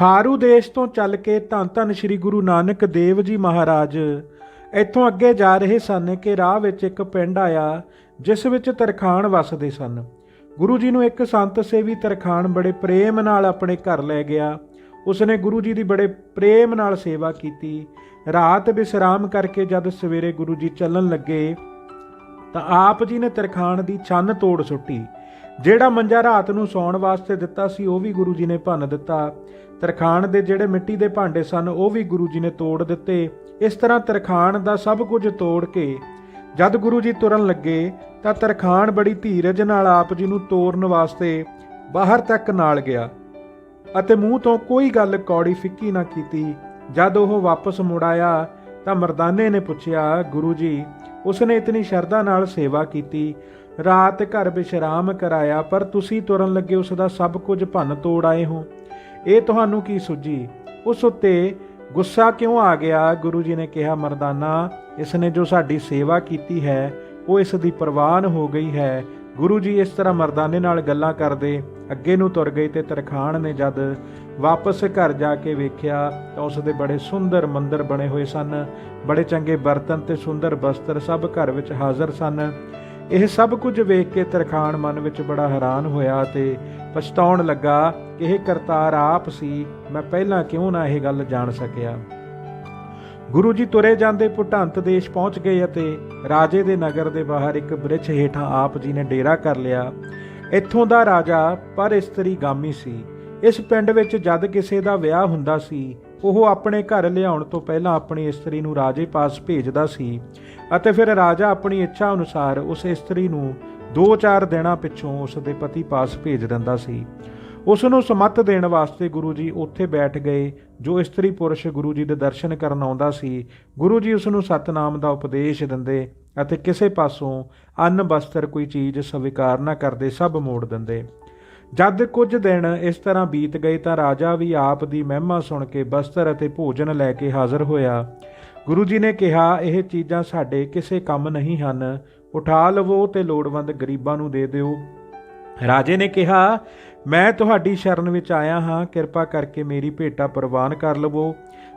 ਹਾਰੂ ਦੇਸ਼ ਤੋਂ ਚੱਲ ਕੇ ਧੰਨ ਧੰਨ ਸ੍ਰੀ ਗੁਰੂ ਨਾਨਕ ਦੇਵ ਜੀ ਮਹਾਰਾਜ। ਇੱਥੋਂ ਅੱਗੇ ਜਾ ਰਹੇ ਸਨ ਕਿ ਰਾਹ ਵਿੱਚ ਇੱਕ ਪਿੰਡ ਆਇਆ, ਜਿਸ ਵਿੱਚ ਤਰਖਾਣ ਵਸਦੇ ਸਨ। ਗੁਰੂ ਜੀ ਨੂੰ ਇੱਕ ਸੰਤ ਸੇਵੀ ਤਰਖਾਣ ਬੜੇ ਪ੍ਰੇਮ ਨਾਲ ਆਪਣੇ ਘਰ ਲੈ ਗਿਆ। ਉਸਨੇ ਗੁਰੂ ਜੀ ਦੀ ਬੜੇ ਪ੍ਰੇਮ ਨਾਲ ਸੇਵਾ ਕੀਤੀ। ਰਾਤ ਵਿਸਰਾਮ ਕਰਕੇ ਜਦ ਸਵੇਰੇ ਗੁਰੂ ਜੀ ਚੱਲਣ ਲੱਗੇ, ਤਾਂ ਆਪ ਜੀ ਨੇ ਤਰਖਾਣ ਦੀ ਛੰਨ ਤੋੜ ਸੁੱਟੀ। ਜਿਹੜਾ ਮੰਜਾ ਰਾਤ ਨੂੰ ਸੌਣ ਵਾਸਤੇ ਦਿੱਤਾ ਸੀ, ਉਹ ਵੀ ਗੁਰੂ ਜੀ ਨੇ ਭੰਨ ਦਿੱਤਾ। ਤਰਖਾਣ ਦੇ ਜਿਹੜੇ ਮਿੱਟੀ ਦੇ ਭਾਂਡੇ ਸਨ, ਉਹ ਵੀ ਗੁਰੂ ਜੀ ਨੇ ਤੋੜ ਦਿੱਤੇ। ਇਸ ਤਰ੍ਹਾਂ ਤਰਖਾਣ ਦਾ ਸਭ ਕੁਝ ਤੋੜ ਕੇ ਜਦ ਗੁਰੂ ਜੀ ਤੁਰਨ ਲੱਗੇ, ਤਾਂ ਤਰਖਾਣ ਬੜੀ ਧੀਰਜ ਨਾਲ ਆਪ ਜੀ ਨੂੰ ਤੋਰਨ ਵਾਸਤੇ ਬਾਹਰ ਤੱਕ ਨਾਲ ਗਿਆ ਅਤੇ ਮੂੰਹ ਤੋਂ ਕੋਈ ਗੱਲ ਕੌੜੀ ਫਿੱਕੀ ਨਾ ਕੀਤੀ। ਜਦ ਉਹ ਵਾਪਸ ਮੁੜ ਆਇਆ, ਤਾਂ ਮਰਦਾਨੇ ਨੇ ਪੁੱਛਿਆ, ਗੁਰੂ ਜੀ, ਉਸਨੇ ਇਤਨੀ ਸ਼ਰਧਾ ਨਾਲ ਸੇਵਾ ਕੀਤੀ, ਰਾਤ ਘਰ ਵਿਸ਼ਰਾਮ ਕਰਾਇਆ, ਪਰ ਤੁਸੀਂ ਤੁਰਨ ਲੱਗੇ ਉਸ ਦਾ ਸਭ ਕੁਝ ਭੰਨ ਤੋੜ ਆਏ ਹੋ। ਇਹ ਤੁਹਾਨੂੰ ਕੀ ਸੁਝੀ? ਉਸ ਉੱਤੇ ਗੁੱਸਾ ਕਿਉਂ ਆ ਗਿਆ? ਗੁਰੂ ਜੀ ਨੇ ਕਿਹਾ, ਮਰਦਾਨਾ ਇਸ ਨੇ ਜੋ ਸਾਡੀ ਸੇਵਾ ਕੀਤੀ ਹੈ, ਉਹ ਇਸ ਦੀ ਪ੍ਰਵਾਨ ਹੋ ਗਈ ਹੈ। ਗੁਰੂ ਜੀ ਇਸ ਤਰ੍ਹਾਂ ਮਰਦਾਨੇ ਨਾਲ ਗੱਲਾਂ ਕਰਦੇ, ਅੱਗੇ ਨੂੰ ਤੁਰ ਗਏ ਤੇ ਤਰਖਾਣ ਨੇ ਜਦ ਵਾਪਸ ਘਰ ਜਾ ਕੇ ਵੇਖਿਆ ਤਾਂ ਉਸ ਦੇ ਬੜੇ ਸੁੰਦਰ ਮੰਦਰ ਬਣੇ ਹੋਏ ਸਨ, ਬੜੇ ਚੰਗੇ ਬਰਤਨ ਤੇ ਸੁੰਦਰ ਬਸਤਰ ਸਭ ਘਰ ਵਿੱਚ ਹਾਜ਼ਰ ਸਨ। ਇਹ ਸਭ ਕੁਝ ਵੇਖ ਕੇ ਤਰਖਾਣ ਮਨ ਵਿੱਚ ਬੜਾ ਹੈਰਾਨ ਹੋਇਆ ਤੇ ਪਛਤਾਉਣ ਲੱਗਾ ਕਿ ਇਹ ਕਰਤਾਰ ਆਪ ਸੀ, ਮੈਂ ਪਹਿਲਾਂ ਕਿਉਂ ਨਾ ਇਹ ਗੱਲ ਜਾਣ ਸਕਿਆ। ਗੁਰੂ ਜੀ ਤੁਰੇ ਜਾਂਦੇ ਪੁਟੰਤ ਦੇਸ਼ ਪਹੁੰਚ ਗਏ ਅਤੇ ਰਾਜੇ ਦੇ ਨਗਰ ਦੇ ਬਾਹਰ ਇੱਕ ਬ੍ਰਿਛ ਹੇਠਾਂ ਆਪ ਜੀ ਨੇ ਡੇਰਾ ਕਰ ਲਿਆ। ਇੱਥੋਂ ਦਾ ਰਾਜਾ ਪਰ ਇਸਤਰੀ ਗਾਮੀ ਸੀ। ਇਸ ਪਿੰਡ ਵਿੱਚ ਜਦ ਕਿਸੇ ਦਾ ਵਿਆਹ ਹੁੰਦਾ ਸੀ ਉਹ ਆਪਣੇ ਘਰ ਲਿਆਉਣ ਤੋਂ ਪਹਿਲਾਂ ਆਪਣੀ ਇਸਤਰੀ ਨੂੰ ਰਾਜੇ ਪਾਸ ਭੇਜਦਾ ਸੀ ਅਤੇ ਫਿਰ ਰਾਜਾ ਆਪਣੀ ਇੱਛਾ ਅਨੁਸਾਰ ਉਸ ਇਸਤਰੀ ਨੂੰ 2-4 ਦਿਨਾਂ ਪਿੱਛੋਂ ਉਸ ਦੇ ਪਤੀ ਪਾਸ ਭੇਜ ਦਿੰਦਾ ਸੀ। ਉਸ ਨੂੰ ਸਮੱਤ ਦੇਣ ਵਾਸਤੇ ਗੁਰੂ ਜੀ ਉੱਥੇ ਬੈਠ ਗਏ, ਜੋ ਇਸਤਰੀ ਪੁਰਸ਼ ਗੁਰੂ ਜੀ ਦੇ ਦਰਸ਼ਨ ਕਰਨ ਆਉਂਦਾ ਸੀ। ਗੁਰੂ ਜੀ ਉਸ ਨੂੰ ਸਤਨਾਮ ਦਾ ਉਪਦੇਸ਼ ਦਿੰਦੇ ਅਤੇ ਕਿਸੇ ਪਾਸੋਂ ਅੰਨ ਬਸਤਰ ਕੋਈ ਚੀਜ਼ ਸਵੀਕਾਰ ਨਾ ਕਰਦੇ ਸਭ ਮੋੜ ਦਿੰਦੇ। ਜਦ ਕੁਝ ਦਿਨ ਇਸ ਤਰ੍ਹਾਂ ਬੀਤ ਗਏ ਤਾਂ ਰਾਜਾ ਵੀ ਆਪ ਦੀ ਮਹਿਮਾ ਸੁਣ ਕੇ ਬਸਤਰ ਅਤੇ ਭੋਜਨ ਲੈ ਕੇ ਹਾਜ਼ਰ ਹੋਇਆ। ਗੁਰੂ ਜੀ ਨੇ ਕਿਹਾ, ਇਹ ਚੀਜ਼ਾਂ ਸਾਡੇ ਕਿਸੇ ਕੰਮ ਨਹੀਂ ਹਨ। ਉਠਾ ਲਵੋ ਤੇ ਲੋੜਵੰਦ ਗਰੀਬਾਂ ਨੂੰ ਦੇ ਦਿਓ। ਰਾਜੇ ਨੇ ਕਿਹਾ, ਮੈਂ ਤੁਹਾਡੀ ਸ਼ਰਨ ਵਿੱਚ ਆਇਆ ਹਾਂ, ਕਿਰਪਾ ਕਰਕੇ ਮੇਰੀ ਭੇਟਾ ਪ੍ਰਵਾਨ ਕਰ ਲਵੋ।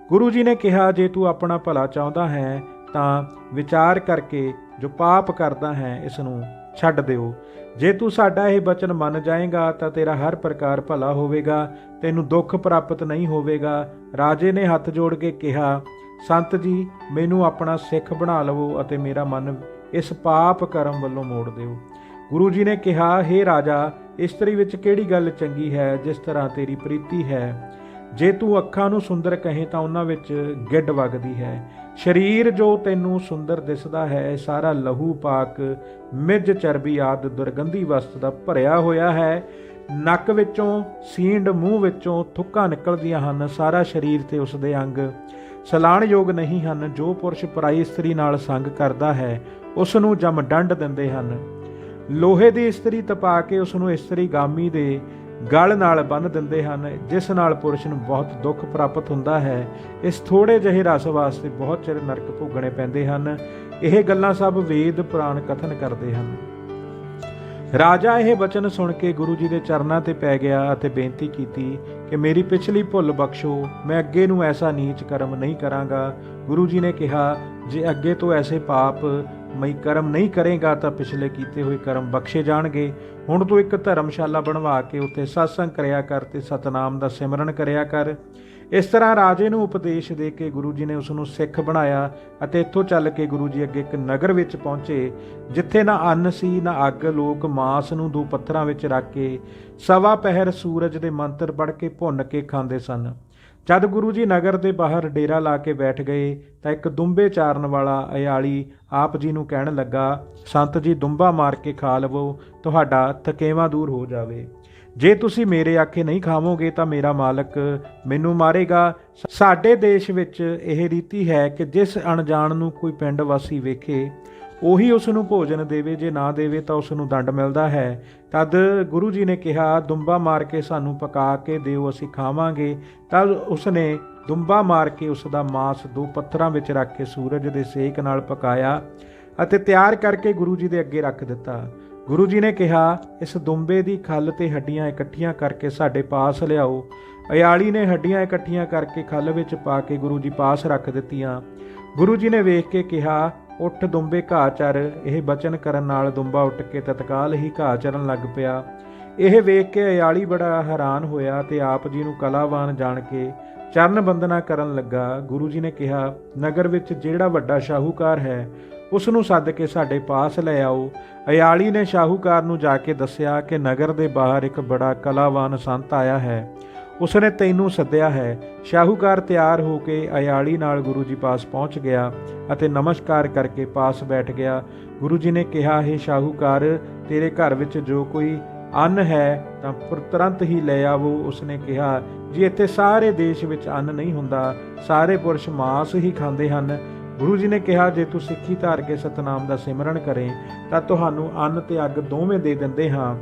ਗੁਰੂ ਜੀ ਨੇ ਕਿਹਾ, ਜੇ ਤੂੰ ਆਪਣਾ ਭਲਾ ਚਾਹੁੰਦਾ ਹੈ, ਤਾਂ ਵਿਚਾਰ ਕਰਕੇ ਜੋ ਪਾਪ ਕਰਦਾ ਹੈ, ਇਸ ਨੂੰ ਛੱਡ ਦਿਓ। ਜੇ ਤੂੰ ਸਾਡਾ ਇਹ ਬਚਨ ਮੰਨ ਜਾਏਗਾ, ਤਾਂ ਤੇਰਾ ਹਰ ਪ੍ਰਕਾਰ ਭਲਾ ਹੋਵੇਗਾ, ਤੈਨੂੰ ਦੁੱਖ ਪ੍ਰਾਪਤ ਨਹੀਂ ਹੋਵੇਗਾ। ਰਾਜੇ ਨੇ ਹੱਥ ਜੋੜ ਕੇ ਕਿਹਾ, ਸੰਤ ਜੀ, ਮੈਨੂੰ ਆਪਣਾ ਸਿੱਖ ਬਣਾ ਲਵੋ ਅਤੇ ਮੇਰਾ ਮਨ ਇਸ ਪਾਪ ਕਰਮ ਵੱਲੋਂ ਮੋੜ ਦਿਓ। ਗੁਰੂ ਜੀ ਨੇ ਕਿਹਾ हे ਰਾਜਾ, ਇਸਤਰੀ ਵਿੱਚ ਕਿਹੜੀ ਗੱਲ ਚੰਗੀ ਹੈ, ਜਿਸ ਤਰ੍ਹਾਂ ਤੇਰੀ ਪ੍ਰੀਤੀ ਹੈ? ਜੇ ਤੂੰ ਅੱਖਾਂ ਨੂੰ ਸੁੰਦਰ ਕਹੇ ਤਾਂ ਉਹਨਾਂ ਵਿੱਚ ਗਿੱਡ ਵਗਦੀ ਹੈ। ਸਰੀਰ ਜੋ ਤੈਨੂੰ ਸੁੰਦਰ ਦਿਸਦਾ ਹੈ, ਸਾਰਾ ਲਹੂ ਪਾਕ, ਮਿੱਝ ਚਰਬੀ ਆਦ ਦੁਰਗੰਧੀ ਵਸਤ ਦਾ ਭਰਿਆ ਹੋਇਆ ਹੈ। ਨੱਕ ਵਿੱਚੋਂ, ਸੀਂਡ ਮੂੰਹ ਵਿੱਚੋਂ ਥੁੱਕਾਂ ਨਿਕਲਦੀਆਂ ਹਨ, ਸਾਰਾ ਸਰੀਰ ਤੇ ਉਸ ਦੇ ਅੰਗ। ਸਲਾਣਯੋਗ ਨਹੀਂ ਹਨ, ਜੋ ਪੁਰਸ਼ ਪਰਾਈ ਇਸਤਰੀ ਨਾਲ ਸੰਗ ਕਰਦਾ ਹੈ ਉਸ ਨੂੰ ਜਮ ਡੰਡ ਦਿੰਦੇ ਹਨ। ਲੋਹੇ ਦੀ ਇਸਤਰੀ ਤਪਾ ਕੇ ਉਸ ਨੂੰ ਇਸਤਰੀ ਗਾਮੀ ਦੇ ਗਲ ਨਾਲ ਬੰਨ ਦਿੰਦੇ ਹਨ, ਜਿਸ ਨਾਲ ਪੁਰਸ਼ ਨੂੰ ਬਹੁਤ ਦੁੱਖ ਪ੍ਰਾਪਤ ਹੁੰਦਾ ਹੈ। ਇਸ ਥੋੜੇ ਜਿਹੇ ਰਸ ਵਾਸਤੇ ਬਹੁਤ ਚਿਰ ਨਰਕ ਭੋਗਣੇ ਪੈਂਦੇ ਹਨ। ਇਹ ਗੱਲਾਂ ਸਭ ਵੇਦ ਪੁਰਾਣ ਕਥਨ ਕਰਦੇ ਹਨ। ਰਾਜਾ ਇਹ ਬਚਨ ਸੁਣ ਕੇ ਗੁਰੂ ਜੀ ਦੇ ਚਰਨਾਂ ਤੇ ਪੈ ਗਿਆ ਅਤੇ ਬੇਨਤੀ ਕੀਤੀ ਕਿ ਮੇਰੀ ਪਿਛਲੀ ਭੁੱਲ ਬਖਸ਼ੋ, ਮੈਂ ਅੱਗੇ ਨੂੰ ਐਸਾ ਨੀਚ ਕਰਮ ਨਹੀਂ ਕਰਾਂਗਾ। ਗੁਰੂ ਜੀ ਨੇ ਕਿਹਾ, ਜੇ ਅੱਗੇ ਤੋਂ ਐਸੇ ਪਾਪ ਮਈ ਕਰਮ ਨਹੀਂ ਕਰੇਗਾ ਤਾਂ ਪਿਛਲੇ ਕੀਤੇ ਹੋਏ ਕਰਮ ਬਖਸ਼ੇ ਜਾਣਗੇ। ਹੁਣ ਤੂੰ ਇੱਕ ਧਰਮਸ਼ਾਲਾ ਬਣਵਾ ਕੇ ਉੱਥੇ satsang ਕਰਿਆ ਕਰ ਤੇ ਸਤਨਾਮ ਦਾ ਸਿਮਰਨ ਕਰਿਆ ਕਰ। ਇਸ ਤਰ੍ਹਾਂ ਰਾਜੇ ਨੂੰ ਉਪਦੇਸ਼ ਦੇ ਕੇ ਗੁਰੂ ਜੀ ਨੇ ਉਸ ਨੂੰ ਸਿੱਖ ਬਣਾਇਆ ਅਤੇ ਇੱਥੋਂ ਚੱਲ ਕੇ ਗੁਰੂ ਜੀ ਅੱਗੇ ਇੱਕ ਨਗਰ ਵਿੱਚ ਪਹੁੰਚੇ, ਜਿੱਥੇ ਨਾ ਅੰਨ ਸੀ, ਨਾ ਅੱਗ, ਲੋਕ ਮਾਸ ਨੂੰ ਦੋ ਪੱਥਰਾਂ ਵਿੱਚ ਰੱਖ ਕੇ ਸਵਾ ਪਹਿਰ ਸੂਰਜ ਦੇ ਮੰਤਰ ਪੜ੍ਹ ਕੇ ਭੁੰਨ ਕੇ ਖਾਂਦੇ ਸਨ। ਜਦ ਗੁਰੂ ਜੀ ਨਗਰ ਦੇ ਬਾਹਰ ਡੇਰਾ ਲਾ ਕੇ ਬੈਠ ਗਏ ਤਾਂ ਇੱਕ ਦੁੰਬੇ ਚਾਰਨ ਵਾਲਾ ਅਯਾਲੀ ਆਪ ਜੀ ਨੂੰ ਕਹਿਣ ਲੱਗਾ, ਸੰਤ ਜੀ, ਦੁੰਬਾ ਮਾਰ ਕੇ ਖਾ ਲਵੋ, ਤੁਹਾਡਾ ਥਕੇਵਾ ਦੂਰ ਹੋ ਜਾਵੇ। ਜੇ ਤੁਸੀਂ ਮੇਰੇ ਆਖੇ ਨਹੀਂ ਖਾਵੋਗੇ ਤਾਂ ਮੇਰਾ ਮਾਲਕ ਮੈਨੂੰ ਮਾਰੇਗਾ। ਸਾਡੇ ਦੇਸ਼ ਵਿੱਚ ਇਹ ਰੀਤੀ ਹੈ ਕਿ ਜਿਸ ਅਣਜਾਣ ਨੂੰ ਕੋਈ ਪਿੰਡ ਵਾਸੀ ਵੇਖੇ ਉਹੀ ਉਸ ਨੂੰ ਭੋਜਨ ਦੇਵੇ, ਜੇ ਨਾ ਦੇਵੇ ਤਾਂ ਉਸ ਨੂੰ ਦੰਡ ਮਿਲਦਾ ਹੈ। ਤਦ ਗੁਰੂ ਜੀ ਨੇ ਕਿਹਾ, ਦੁੰਬਾ ਮਾਰ ਕੇ ਸਾਨੂੰ ਪਕਾ ਕੇ ਦਿਓ, ਅਸੀਂ ਖਾਵਾਂਗੇ। ਤਦ ਉਸਨੇ ਦੁੰਬਾ ਮਾਰ ਕੇ ਉਸ ਦਾ ਮਾਸ ਦੋ ਪੱਥਰਾਂ ਵਿੱਚ ਰੱਖ ਕੇ ਸੂਰਜ ਦੇ ਸੇਕ ਨਾਲ ਪਕਾਇਆ ਅਤੇ ਤਿਆਰ ਕਰਕੇ ਗੁਰੂ ਜੀ ਦੇ ਅੱਗੇ ਰੱਖ ਦਿੱਤਾ। ਗੁਰੂ ਜੀ ਨੇ ਕਿਹਾ, ਇਸ ਦੁੰਬੇ ਦੀ ਖੱਲ ਤੇ ਹੱਡੀਆਂ ਇਕੱਠੀਆਂ ਕਰਕੇ ਸਾਡੇ ਪਾਸ ਲਿਆਓ। ਅਯਾਲੀ ਨੇ ਹੱਡੀਆਂ ਇਕੱਠੀਆਂ ਕਰਕੇ ਖੱਲ ਵਿੱਚ ਪਾ ਕੇ ਗੁਰੂ ਜੀ ਪਾਸ ਰੱਖ ਦਿੱਤੀਆਂ। ਗੁਰੂ ਜੀ ਨੇ ਵੇਖ ਕੇ ਕਿਹਾ ਉੱਠ ਦੁੰਬੇ ਘਾਹ ਚਰ, ਇਹ ਬਚਨ ਕਰਨ ਨਾਲ ਦੁੰਬਾ ਉੱਠ ਕੇ ਤਤਕਾਲ ਹੀ ਘਾਹ ਚਰਨ ਲੱਗ ਪਿਆ। ਇਹ ਵੇਖ ਕੇ ਅਯਾਲੀ ਬੜਾ ਹੈਰਾਨ ਹੋਇਆ ਤੇ ਆਪ ਜੀ ਨੂੰ ਕਲਾਵਾਨ ਜਾਣ ਕੇ ਚਰਨ ਬੰਦਨਾ ਕਰਨ ਲੱਗਾ। ਗੁਰੂ ਜੀ ਨੇ ਕਿਹਾ, ਨਗਰ ਵਿੱਚ ਜਿਹੜਾ ਵੱਡਾ ਸ਼ਾਹੂਕਾਰ ਹੈ, ਉਸ ਨੂੰ ਸੱਦ ਕੇ ਸਾਡੇ ਪਾਸ ਲੈ ਆਓ। ਅਯਾਲੀ ਨੇ ਸ਼ਾਹੂਕਾਰ ਨੂੰ ਜਾ ਕੇ ਦੱਸਿਆ ਕਿ ਨਗਰ ਦੇ ਬਾਹਰ ਇੱਕ ਬੜਾ ਕਲਾਵਾਨ ਸੰਤ ਆਇਆ ਹੈ। ਉਸਨੇ ਤੈਨੂੰ ਸੱਦਿਆ ਹੈ। ਸ਼ਾਹੂਕਾਰ ਤਿਆਰ ਹੋ ਕੇ ਅਯਾਲੀ ਨਾਲ ਗੁਰੂ ਜੀ ਪਾਸ ਪਹੁੰਚ ਗਿਆ ਅਤੇ ਨਮਸਕਾਰ ਕਰਕੇ ਪਾਸ ਬੈਠ ਗਿਆ। ਗੁਰੂ ਜੀ ਨੇ ਕਿਹਾ, ਹੈ ਸ਼ਾਹੂਕਾਰ, ਤੇਰੇ ਘਰ ਵਿੱਚ ਜੋ ਕੋਈ ਅੰਨ ਹੈ, ਤਾਂ ਤੁਰੰਤ ਹੀ ਲੈ ਆਵੋ। ਉਸਨੇ ਕਿਹਾ, ਜੀ ਇੱਥੇ ਸਾਰੇ ਦੇਸ਼ ਵਿੱਚ ਅੰਨ ਨਹੀਂ ਹੁੰਦਾ, ਸਾਰੇ ਪੁਰਸ਼ ਮਾਸ ਹੀ ਖਾਂਦੇ ਹਨ। ਗੁਰੂ ਜੀ ਨੇ ਕਿਹਾ, ਜੇ ਤੂੰ ਸਿੱਖੀ ਧਾਰ ਕੇ ਸਤਨਾਮ ਦਾ ਸਿਮਰਨ ਕਰੇ, ਤਾਂ ਤੁਹਾਨੂੰ ਅੰਨ ਤੇ ਅੱਗ ਦੋਵੇਂ ਦੇ ਦਿੰਦੇ ਹਾਂ।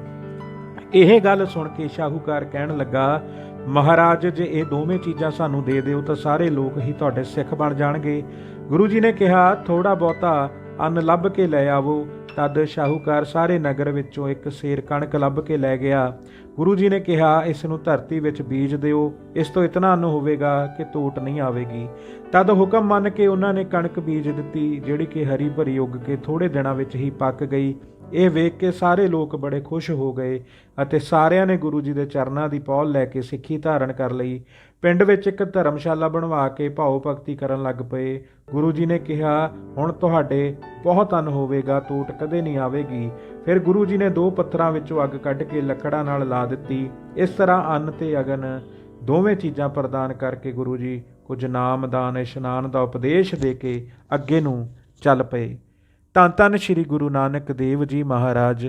ਇਹ ਗੱਲ ਸੁਣ ਕੇ ਸ਼ਾਹੂਕਾਰ ਕਹਿਣ ਲੱਗਾ ਮਹਾਰਾਜ, ਜੇ ਇਹ ਦੋਵੇਂ ਚੀਜ਼ਾਂ ਸਾਨੂੰ ਦੇ ਦਿਓ ਤਾਂ ਸਾਰੇ ਲੋਕ ਹੀ ਤੁਹਾਡੇ ਸਿੱਖ ਬਣ ਜਾਣਗੇ। ਗੁਰੂ ਜੀ ਨੇ ਕਿਹਾ ਥੋੜਾ ਬਹੁਤਾ ਅੰਨ ਲੱਭ ਕੇ ਲੈ ਆਵੋ। ਤਦ ਸ਼ਾਹੂਕਾਰ ਸਾਰੇ ਨਗਰ ਵਿੱਚੋਂ ਇੱਕ ਸੇਰ ਕਣਕ ਲੱਭ ਕੇ ਲੈ ਗਿਆ। ਗੁਰੂ ਜੀ ਨੇ ਕਿਹਾ, ਇਸ ਨੂੰ ਧਰਤੀ ਵਿੱਚ ਬੀਜ ਦਿਓ। ਇਸ ਤੋਂ ਇਤਨਾ ਅੰਨ ਹੋਵੇਗਾ ਕਿ ਟੋਟ ਨਹੀਂ ਆਵੇਗੀ। ਤਦ ਹੁਕਮ ਮੰਨ ਕੇ ਉਹਨਾਂ ਨੇ ਕਣਕ ਬੀਜ ਦਿੱਤੀ, ਜਿਹੜੀ ਕਿ ਹਰੀ ਭਰੀ ਉੱਗ ਕੇ ਥੋੜੇ ਦਿਨਾਂ ਵਿੱਚ ਹੀ ਪੱਕ ਗਈ। ਇਹ ਵੇਖ ਕੇ ਸਾਰੇ ਲੋਕ ਬੜੇ ਖੁਸ਼ ਹੋ ਗਏ ਅਤੇ ਸਾਰਿਆਂ ਨੇ ਗੁਰੂ ਜੀ ਦੇ ਚਰਨਾਂ ਦੀ ਪੌਲ ਲੈ ਕੇ ਸਿੱਖੀ ਧਾਰਨ ਕਰ ਲਈ। ਪਿੰਡ ਵਿੱਚ ਇੱਕ ਧਰਮਸ਼ਾਲਾ ਬਣਵਾ ਕੇ ਭਾਉ ਭਗਤੀ ਕਰਨ ਲੱਗ ਪਏ। ਗੁਰੂ ਜੀ ਨੇ ਕਿਹਾ, ਹੁਣ ਤੁਹਾਡੇ ਬਹੁਤ ਅੰਨ ਹੋਵੇਗਾ ਟੂਟ ਕਦੇ ਨਹੀਂ ਆਵੇਗੀ। ਫਿਰ ਗੁਰੂ ਜੀ ਨੇ ਦੋ ਪੱਥਰਾਂ ਵਿੱਚੋਂ ਅੱਗ ਕੱਢ ਕੇ ਲੱਕੜਾਂ ਨਾਲ ਲਾ ਦਿੱਤੀ। ਇਸ ਤਰ੍ਹਾਂ ਅੰਨ ਤੇ ਅਗਨ ਦੋਵੇਂ ਚੀਜ਼ਾਂ ਪ੍ਰਦਾਨ ਕਰਕੇ ਗੁਰੂ ਜੀ ਕੁਝ ਨਾਮਦਾਨ, ਇਸ਼ਨਾਨ ਦਾ ਉਪਦੇਸ਼ ਦੇ ਕੇ ਅੱਗੇ ਨੂੰ ਚੱਲ ਪਏ। ਧੰਨ ਧੰਨ ਸ੍ਰੀ ਗੁਰੂ ਨਾਨਕ ਦੇਵ ਜੀ ਮਹਾਰਾਜ।